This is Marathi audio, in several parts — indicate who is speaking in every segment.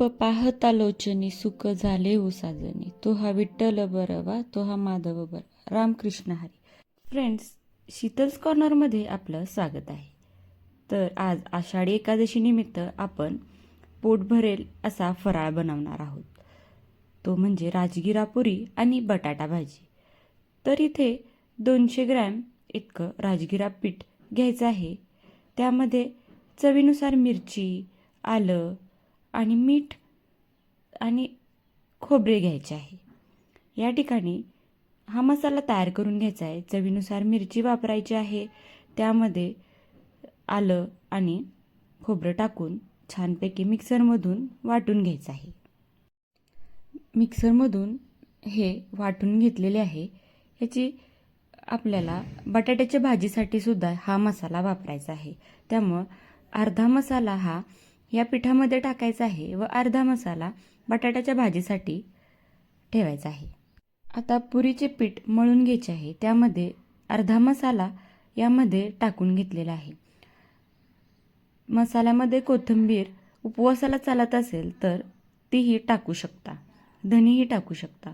Speaker 1: रूप पाहता लोचनी सुख झाले उसाजनी. तो हा विठ्ठल बरवा तो हा माधव बर रामकृष्ण हरी. फ्रेंड्स शीतल्स कॉर्नरमध्ये आपलं स्वागत आहे. तर आज आषाढी एकादशीनिमित्त आपण पोट भरेल असा फराळ बनवणार आहोत. तो म्हणजे राजगिरा पुरी आणि बटाटा भाजी. तर इथे दोनशे ग्रॅम इतकं राजगिरा पीठ घ्यायचं आहे. त्यामध्ये चवीनुसार मिरची आलं आणि मीठ आणि खोबरे घ्यायचे आहे. या ठिकाणी हा मसाला तयार करून घ्यायचा आहे. चवीनुसार मिरची वापरायची आहे. त्यामध्ये आलं आणि खोबरं टाकून छानपैकी मिक्सरमधून वाटून घ्यायचं आहे. मिक्सरमधून हे वाटून घेतलेले आहे. याची आपल्याला बटाट्याच्या भाजीसाठी सुद्धा हा मसाला वापरायचा आहे. त्यामुळं अर्धा मसाला हा या पिठामध्ये टाकायचा आहे व अर्धा मसाला बटाट्याच्या भाजीसाठी ठेवायचा आहे. आता पुरीचे पीठ मळून घ्यायचे आहे. त्यामध्ये अर्धा मसाला यामध्ये टाकून घेतलेला आहे. मसाल्यामध्ये कोथिंबीर उपवासाला चालत असेल तर तीही टाकू शकता. धनीही टाकू शकता.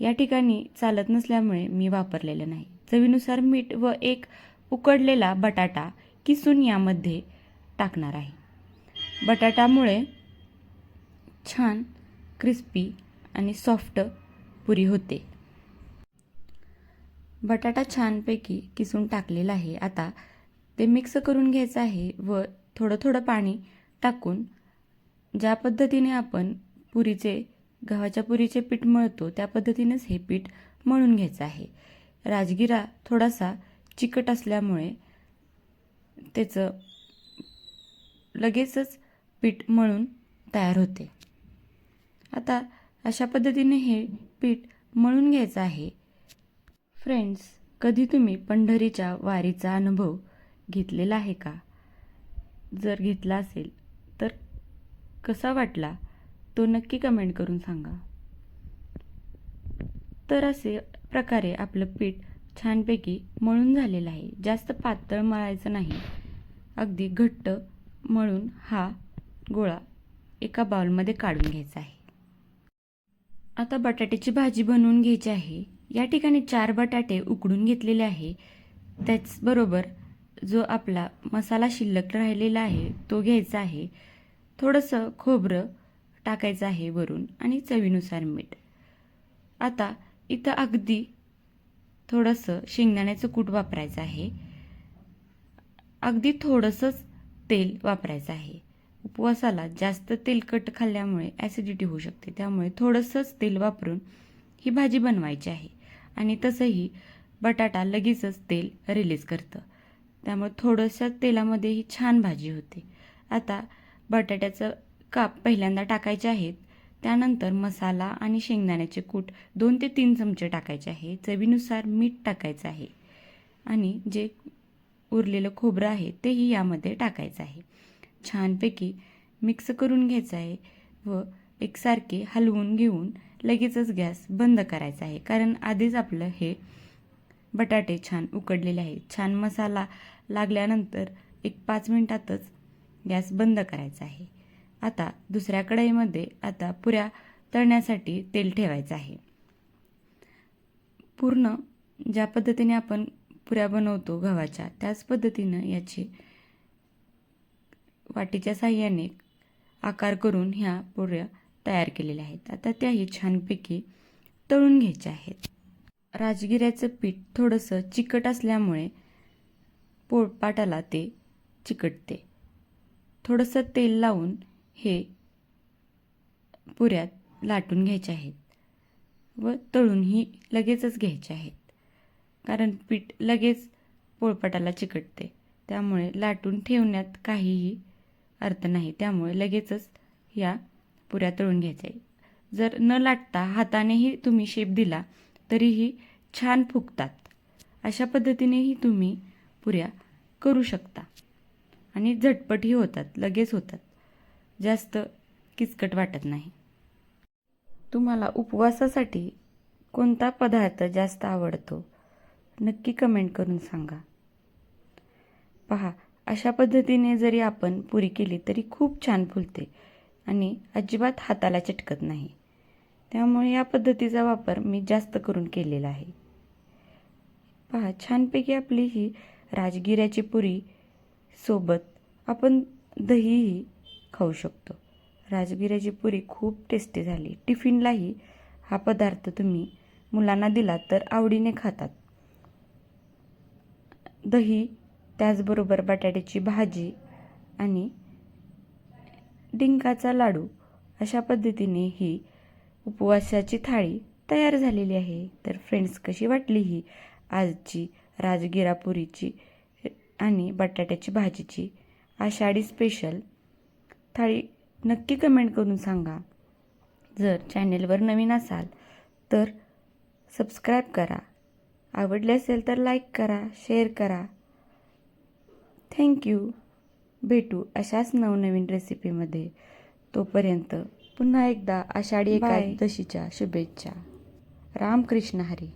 Speaker 1: या ठिकाणी चालत नसल्यामुळे मी वापरलेलं नाही. चवीनुसार मीठ व एक उकडलेला बटाटा किसून यामध्ये टाकणार आहे. बटाटामुळे छान क्रिस्पी आणि सॉफ्ट पुरी होते. बटाटा छानपैकी किसून टाकलेला आहे. आता ते मिक्स करून घ्यायचं आहे व थोडं थोडं पाणी टाकून ज्या पद्धतीने आपण पुरीचे गव्हाच्या पुरीचे पीठ मळतो त्या पद्धतीनेच हे पीठ मळून घ्यायचं आहे. राजगिरा थोडासा चिकट असल्यामुळे त्याचं लगेचच पीठ मळून तयार होते. आता अशा पद्धतीने हे पीठ मळून घ्यायचं आहे. फ्रेंड्स कधी तुम्ही पंढरीच्या वारीचा अनुभव घेतलेला आहे का? जर घेतला असेल तर कसा वाटला? तो नक्की कमेंट करून सांगा. तर असे प्रकारे आपलं पीठ छानपैकी मळून झालेलं आहे. जास्त पातळ मळायचं नाही. अगदी घट्ट मळून हा गोळा एका बाउलमध्ये काढून घ्यायचा आहे. आता बटाट्याची भाजी बनवून घ्यायची आहे. या ठिकाणी चार बटाटे उकडून घेतलेले आहे. त्याचबरोबर जो आपला मसाला शिल्लक राहिलेला आहे तो घ्यायचा आहे. थोडंसं खोबरं टाकायचं आहे वरून आणि चवीनुसार मीठ. आता इथं अगदी थोडंसं शेंगदाण्याचं कूट वापरायचं आहे. अगदी थोडंसंच तेल वापरायचं आहे. उपवासाला जास्त तेलकट खाल्ल्यामुळे ॲसिडिटी होऊ शकते. त्यामुळे थोडंसंच तेल वापरून ही भाजी बनवायची आहे. आणि तसंही बटाटा लगेचच तेल रिलीज करतं. त्यामुळे थोडंसं तेलामध्ये ही छान भाजी होते. आता बटाट्याचं काप पहिल्यांदा टाकायचे आहेत. त्यानंतर मसाला आणि शेंगदाण्याचे कूट दोन ते तीन चमचे टाकायचे आहे. चवीनुसार मीठ टाकायचं आहे. आणि जे उरलेलं खोबरं आहे तेही यामध्ये टाकायचं आहे. छानपैकी मिक्स करून घ्यायचं आहे व एकसारखे हलवून घेऊन लगेचच गॅस बंद करायचा आहे. कारण आधीच आपलं हे बटाटे छान उकडलेले आहे छान मसाला लागल्यानंतर एक पाच मिनटातच गॅस बंद करायचा आहे. आता दुसऱ्या कढईमध्ये आता पुऱ्या तळण्यासाठी तेल ठेवायचं आहे. पूर्ण ज्या पद्धतीने आपण पुऱ्या बनवतो गव्हाच्या त्याच पद्धतीनं याची वाटीच्या साह्याने आकार करून ह्या पुऱ्या तयार केलेल्या आहेत. आता त्याही छानपैकी तळून घ्यायच्या आहेत. राजगिऱ्याचं पीठ थोडंसं चिकट असल्यामुळे पोळपाटाला ते चिकटते. थोडंसं तेल लावून हे पुऱ्यात लाटून घ्यायचे आहेत व तळूनही लगेचच घ्यायचे आहेत. कारण पीठ लगेच पोळपाटाला चिकटते. त्यामुळे लाटून ठेवण्यात काहीही अर्थ नाही. त्यामुळे लगेचच या पुऱ्या तळून घ्यायच्या. आहेत जर न लाटता हातानेही तुम्ही शेप दिला तरीही छान फुगतात. अशा पद्धतीनेही तुम्ही पुऱ्या करू शकता. आणि झटपटही होतात लगेच होतात. जास्त किचकट वाटत नाही. तुम्हाला उपवासासाठी कोणता पदार्थ जास्त आवडतो? नक्की कमेंट करून सांगा. पहा अशा पद्धतीने जरी आपण पुरी केली तरी खूप छान फुलते आणि अजिबात हाताला चिटकत नाही. त्यामुळे या पद्धतीचा वापर मी जास्त करून केलेला आहे. पहा छानपैकी आपली ही राजगिऱ्याची पुरी सोबत आपण दहीही खाऊ शकतो. राजगिऱ्याची पुरी खूप टेस्टी झाली. टिफिनलाही हा पदार्थ तुम्ही मुलांना दिला तर आवडीने खातात. दही त्याचबरोबर बटाट्याची भाजी आणि डिंकाचा लाडू अशा पद्धतीने ही उपवासाची थाळी तयार झालेली आहे. तर फ्रेंड्स कशी वाटली ही आजची राजगिरापुरीची आणि बटाट्याची भाजीची आषाढी स्पेशल थाळी नक्की कमेंट करून सांगा. जर चॅनेलवर नवीन असाल तर सबस्क्राईब करा. आवडले असेल तर लाईक करा शेअर करा. थँक्यू भेटू अशाच नवनवीन रेसिपीमध्ये तोपर्यंत पुन्हा एकदा आषाढी. एकादशीच्या शुभेच्छा. रामकृष्ण हरी.